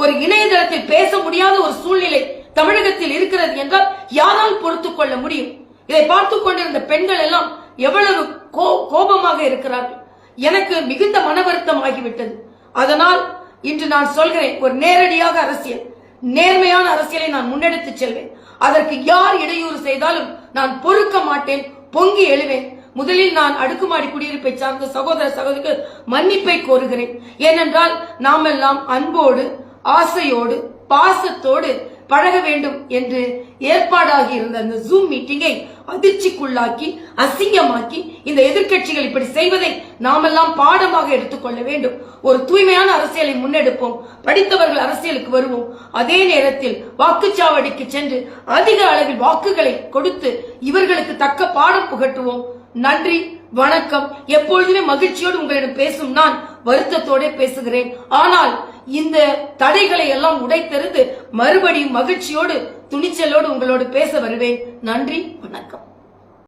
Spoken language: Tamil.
ஒரு இணையதளத்தில் பேச முடியாத ஒரு சூழ்நிலை தமிழகத்தில் இருக்கிறது என்றால் யாரால் பொறுத்துக் கொள்ள முடியும்? இதை பார்த்துக் கொண்டிருந்த பெண்கள் எல்லாம் எவ்வளவு கோ- கோபமாக இருக்கிறார்கள். எனக்கு மிகுந்த மன வருத்தம் ஆகிவிட்டது. அதனால் இன்று நான் சொல்கிறேன் ஒரு நேரடியாக அரசியல். நேர்மையான அரசியலை நான் முன்னெடுத்து செல்வேன். அதற்கு யார் இடையூறு செய்தாலும் நான் பொறுக்க மாட்டேன் பொங்கி எழுவேன். முதலில் நான் அடுக்குமாடி குடியிருப்பை சார்ந்த சகோதர சகோதரிக்கு மன்னிப்பை கோருகிறேன். ஏனென்றால் நாமெல்லாம் அன்போடு ஆசையோடு பாசத்தோடு பழக வேண்டும் என்று ஏற்பாடாகி இருந்த அந்த ஜூம் மீட்டிங்கை அதிர்ச்சிக்குள்ளாக்கி அசிங்கமாக்கி இந்த எதிர்க்கட்சிகள் இப்படி செய்வதை நாமெல்லாம் பாடமாக எடுத்துக்கொள்ள வேண்டும். ஒரு தூய்மையான அரசியலை முன்னெடுப்போம் படித்தவர்கள் அரசியலுக்கு வருவோம். அதே நேரத்தில் வாக்குச்சாவடிக்கு சென்று அதிக அளவில் வாக்குகளை கொடுத்து இவர்களுக்கு தக்க பாடம் புகட்டுவோம். நன்றி வணக்கம். எப்பொழுது மகிழ்ச்சியோடு உங்களிடம் பேசும் நான் வருத்தத்தோட பேசுகிறேன். ஆனால் இந்த தடைகளை எல்லாம் உடைத்தெறிந்து மறுபடியும் மகிழ்ச்சியோடு துணிச்சலோடு உங்களோடு பேச வருவேன். நன்றி வணக்கம்.